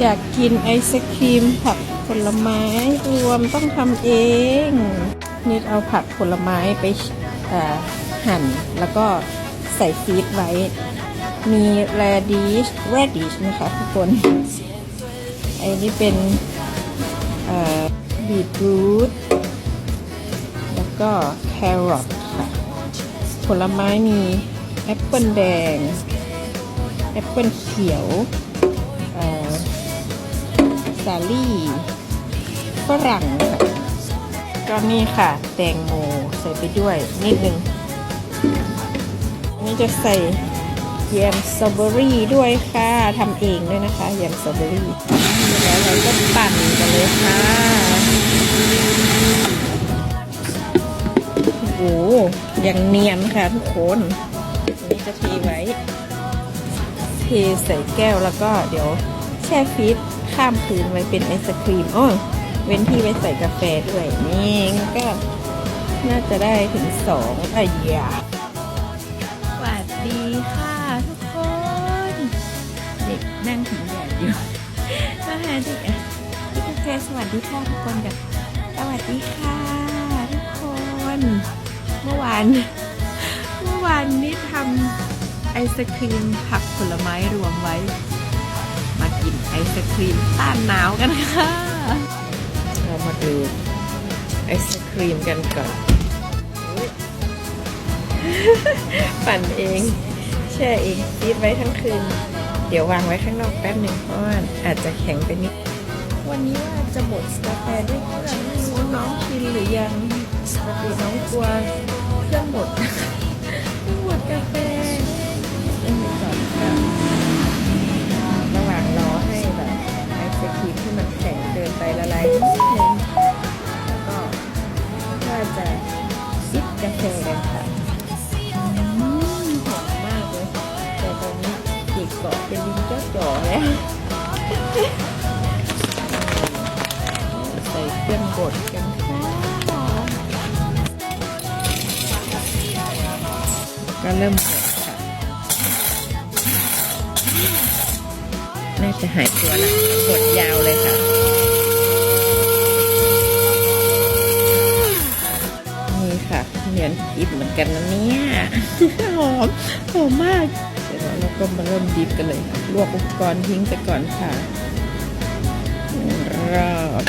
อยากกินไอศครีมผักผลไม้รวมต้องทำเองนิดเอาผักผลไม้ไปหั่น แล้วก็ใส่ฟรีซไว้ มีแรดิชแรดิชนะคะทุกคนไอ้นี่เป็นบีทรูทแล้วก็แครอทค่ะ ผลไม้มีแอปเปิลแดง แอปเปิลเขียวาลี่ฝรั่งค่ะก็นี่ค่ะ แตงโมใส่ไปด้วยนิดนึงนี่จะใส่แยมสตรอเบอรี่ด้วยค่ะทำเองด้วยนะคะแยมสตรอเบอรี่แล้วเราก็ปั่นกันเลยค่ะโอ้ยังเนียนค่ะทุกคนนนี้จะเทไว้เทใส่แก้วแล้วก็เดี๋ยวแช่ฟรี ข้ามคืนไว้เป็นไอศครีมอ้อเว้นที่ไว้ใส่กาแฟด้วยนี่ก็น่าจะได้ถึงสองไอ้ยาสวัสดีค่ะทุกคน เด็กนั่งถึงแดดอยู่ก็หาเด็กอะพี่กาแฟสวัสดีค่ะทุกคนกันสวัสดีค่ะทุกคน เมื่อวานเมื่อวานนี้ทำไอศครีมผักผลไม้รวมไว้ กินไอศครีมต้านหนาวกันค่ะ เรามาดูไอศครีมกันก่อนปั่นเอง แช่เองฟีดไว้ทั้งคืน เดี๋ยววางไว้ข้างนอกแป๊บหนึ่งเพราะว่าอาจจะแข็งไปนิด วันนี้ว่าจะบดกาแฟด้วยเครื่องไม่รู้น้องชินหรือยังปกติน้องกลัวเครื่องบดเค นไปละลายนิดนึงแล้วก็ว่าจะซิปกาแฟกันค่ะหอมมากเลยแต่ตอนนี้จีกเกาะเป็นลิ้นเจ้าจ่อแล้วใส่เครื่องบดกันค่ะก็เริ่มบดค่ะ น่าจะหายตัวแล้วบดยาวเลยค่ะ มือนกิบเหมือนกันนะเนี่ยหอมหอมมาก เดี๋ยวเราก็มาเริ่มดิบกันเลยลวกอุปกรณ์ทิ้งไปก่อนค่ะรอบ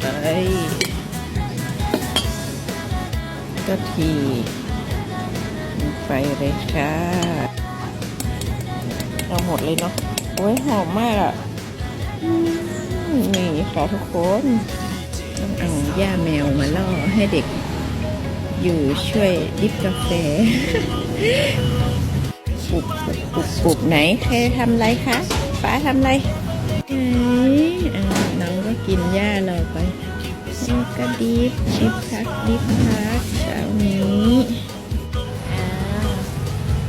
ไปก็ทีลงไปเลยค่ะเอาหมดเลยเนาะโอ้ยหอมมากอะนี่ค่ะทุกคน เอาย่าแมวมาล่อให้เด็กอยู่ช่วยดิบกาแฟปลุกปลุกปลุกปลุกไหนใครทำไรคะป้าทำไรไหนอ่าน้องก็กินหญ้าเราไปแล้วก็ดิฟดิฟพักดิฟพักเช้านี้อ่า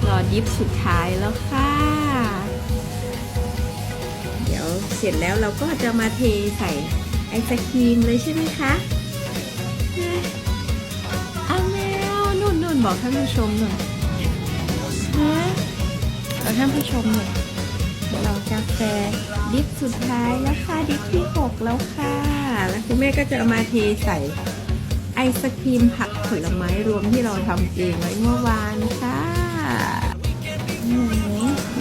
รอดิฟสุดท้ายแล้วค่ะ เดี๋ยวเสร็จแล้วเราก็จะมาเทใส่ ไอศครีมเลยใช่ไหมคะอาแมวนุ่นนุ่นบอกท่านผู้ชมหน่อยฮะเอาท่านผู้ชมหน่อยเรากาแฟดิฟสุดท้ายแล้วค่ะดิฟที่หกแล้วค่ะ แล้วคุณแม่ก็จะเอามาเทใส่ไอศครีมผักผลไม้รวมที่เราทำเองไว้เมื่อวานค่ะอืม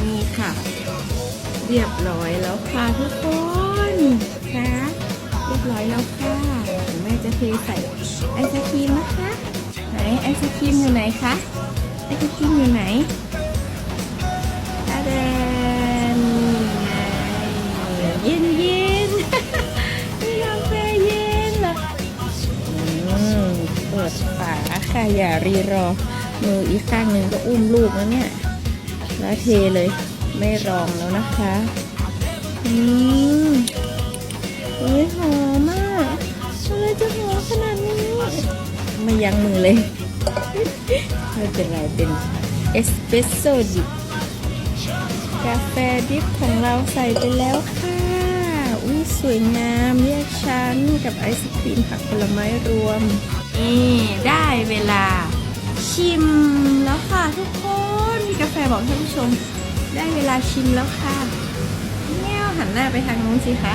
นี่ค่ะ เรียบร้อยแล้วค่ะทุกคน คุณแม่จะเทใส่ไอศครีมนะคะ ไหนไอศครีมอยู่ไหนคะ ไอศครีมอยู่ไหนตาแดนเย็นเย็นมีกาแฟเย็นเหรออืมเปิดฝาค่ะอย่ารีรอ มืออีกข้างหนึ่งก็อุ้มลูกแล้วเนี่ย แล้วเทเลย ไม่รองแล้วนะคะ อืม ยั้งมือเลย ไม่เป็นไร เป็นเอสเปรสโซ่ดิบกาแฟดิบของเราใส่ไปแล้วค่ะ อุ้ยสวยงามเรียกชั้นกับไอศครีมผักผลไม้รวม นี่ได้เวลา ชิมแล้วค่ะทุกคนมีกาแฟบอกท่านผู้ชม ได้เวลาชิมแล้วค่ะหันหน้าไปทางนู้นสิคะ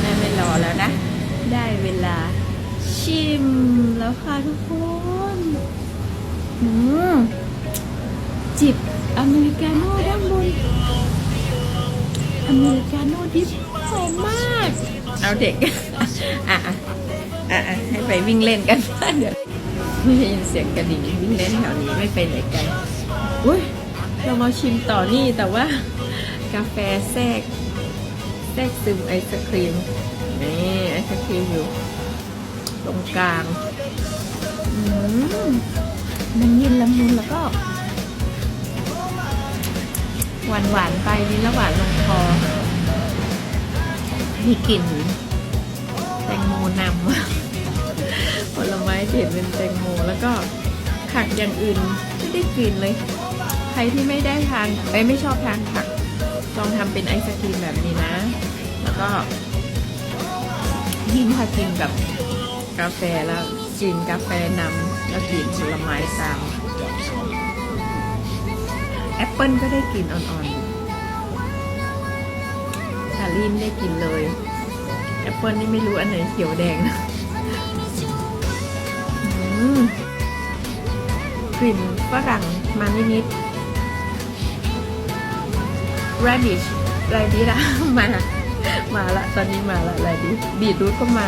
แม่ไม่รอแล้วนะ ได้เวลา ชิมแล้วค่ะทุกคนอืมจิบอเมริกาโน่ด้านบนอเมริกาโน่ดิบหอมมาก เอาเด็กอะอะอะอะให้ไปวิ่งเล่นกันเดี๋ยวไม่ได้ยินเสียงกระดิ่งวิ่งเล่นแถวนี้ไม่ไปไหนไกลอุ้ยเรามาชิมต่อนี่แต่ว่ากาแฟแทรกแทรกซึมไอศครีมนี่ไอศครีมอยู่ ตรงกลางอืมมันเย็นละมุนแล้วก็ หวานหวานๆไปนี่แล้วหวานลงคอ มีกลิ่นแตงโมนำผลไม้เด็ดเป็นแตงโมแล้วก็ผักอย่างอื่นไม่ได้กลิ่นเลย ใครที่ไม่ได้ทานเอ้ยไม่ชอบทานผัก ลองทำเป็นไอศครีมแบบนี้นะ แล้วก็ยิ่งถ้ากินกับ กาแฟแล้วกินกาแฟนำแล้วกินผลไม้ตามแอปเปิลก็ได้กลิ่นอ่อนๆชาลีนได้กลิ่นเลย แอปเปิลนี่ไม่รู้อันไหนเขียวแดงนะกลิ่นฝรั่งมานิดๆ radish ไรดีละมา มาละตอนนี้มาละไรดีบีทรูทก็มา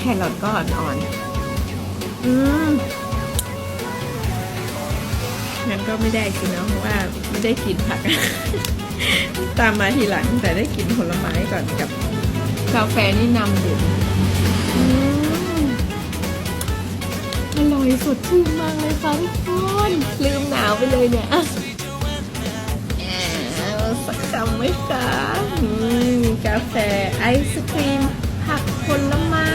แครอทก็อ่อนๆอืมงั้นก็ไม่ได้กินเนาะเพราะว่าไม่ได้กินผัก ตามมาทีหลัง แต่ได้กินผลไม้ก่อนกับกาแฟนี่นำดื่มอืมอร่อยสดชื่นมากเลยค่ะทุกคนลืมหนาวไปเลยเนี่ยอะเอาสักคำไหมคะอืมกาแฟไอศครีม ผักผลไม้